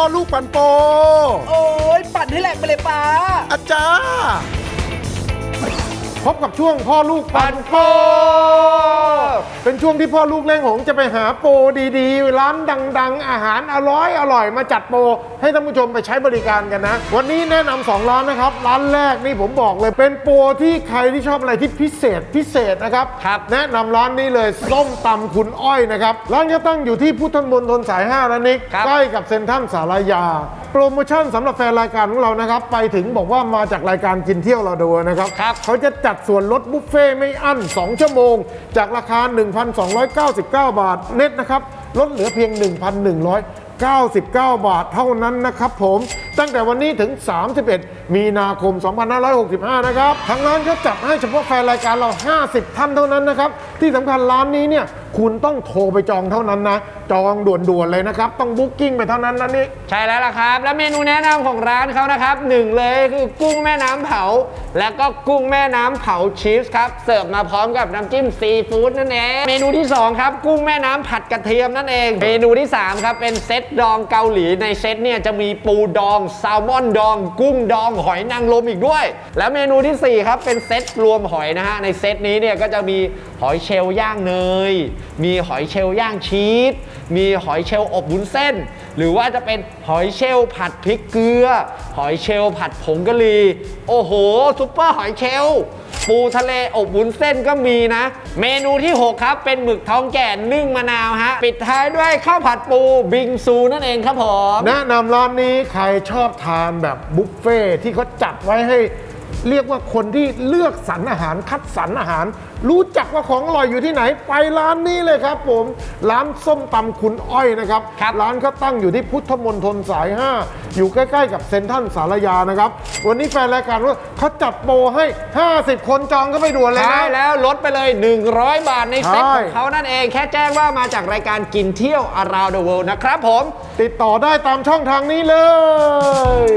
พ่อลูกปันโป โอ้ยปั่นให้แหลกไปเลยป้า อาจารย์ พบกับช่วงพ่อลูกปันโป เป็นช่วงที่พ่อลูกเล่งหงจะไปหาโปรดีๆ ร้านดัง ๆ อาหารอร่อยอร่อยมาจัดโปรให้ท่านผู้ชมไปใช้บริการกันนะ วันนี้แนะนำสองร้านนะครับ ร้านแรกนี่ผมบอกเลยเป็นโปรที่ใครที่ชอบอะไรที่พิเศษพิเศษนะครับครับแนะนำร้านนี้เลยส้มตำคุณอ้อยนะครับร้านจะตั้งอยู่ที่พุทธมณฑลสาย5นะนิกครับใกล้กับเซ็นทรัลสารยาโปรโมชั่นสำหรับแฟนรายการของเรานะครับ ไปถึงบอกว่ามาจากรายการกินเที่ยวเราดูนะครับครับ เขาจะจัดส่วนลดบุฟเฟ่ต์ไม่อั้น 2 ชั่วโมง จากราคา 1,299 บาทเน็ตนะครับ ลดเหลือเพียง 1,199 บาทเท่านั้นนะครับผม ตั้งแต่วันนี้ถึง 31 มีนาคม 2565 นะครับ ทางร้านก็จัดให้เฉพาะแฟนรายการเรา 50 ท่านเท่านั้นนะครับ ที่สำคัญร้านนี้เนี่ยคุณต้องโทรไปจองเท่านั้นนะ จองด่วนๆเลยนะครับ ต้องบุ๊กกิ้งไปเท่านั้นนะนี่ ใช่แล้วล่ะครับ และเมนูแนะนำของร้านเขานะครับหนึ่งเลยคือกุ้งแม่น้ำเผา และก็กุ้งแม่น้ำเผาชีสครับ เสิร์ฟมาพร้อมกับน้ำจิ้มซีฟู้ดนั่นเอง เมนูที่2ครับ กุ้งแม่น้ำผัดกระเทียมนั่นเอง เมนูที่3ครับเป็นเซตดองเกาหลีในเซตเนี่ยจะมีปูดองแซลมอนดอง กุ้งดอง หอยนางรมอีกด้วย แล้วเมนูทีสี่ 4 ครับเป็นเซตรวมหอยนะฮะ ในเซตนี้เนี่ยก็จะมีหอยเชลล์ย่างเนย มีหอยเชลล์ย่างชีส มีหอยเชลล์อบบุ้นเส้น หรือว่าจะเป็นหอยเชลล์ผัดพริกเกลือ หอยเชลล์ผัดผงกะหรี่ โอ้โหซุปเปอร์หอยเชลล์ ปูทะเลอบวุ้นเส้นก็มีนะ เมนูที่ 6 ครับ เป็นหมึกท้องแก่นึ่งมะนาวฮะ ปิดท้ายด้วยข้าวผัดปูบิงซูนั่นเองครับผม แนะนำร้านนี้ใครชอบทานแบบบุฟเฟ่ที่เขาจัดไว้ให้ เรียกว่าคนที่เลือกสรรอาหารคัดสรรอาหาร รู้จักว่าของอร่อยอยู่ที่ไหน ไปร้านนี้เลยครับผม ร้านส้มตำคุณอ้อยนะครับครับร้านก็ตั้งอยู่ที่พุทธมณฑลสาย 5 อยู่ใกล้ ๆ กับเซ็นทรัลสารยานะครับ วันนี้แฟนรายการว่าเขาจัดโปรให้ 50 คนจองก็ไม่ด่วนเลยใช่นะแล้วลดไปเลย 100 บาทในเซ็ตใช่ของเขานั่นเองแค่แจ้งว่ามาจากรายการกินเที่ยว around the world นะครับผม ติดต่อได้ตามช่องทางนี้เลย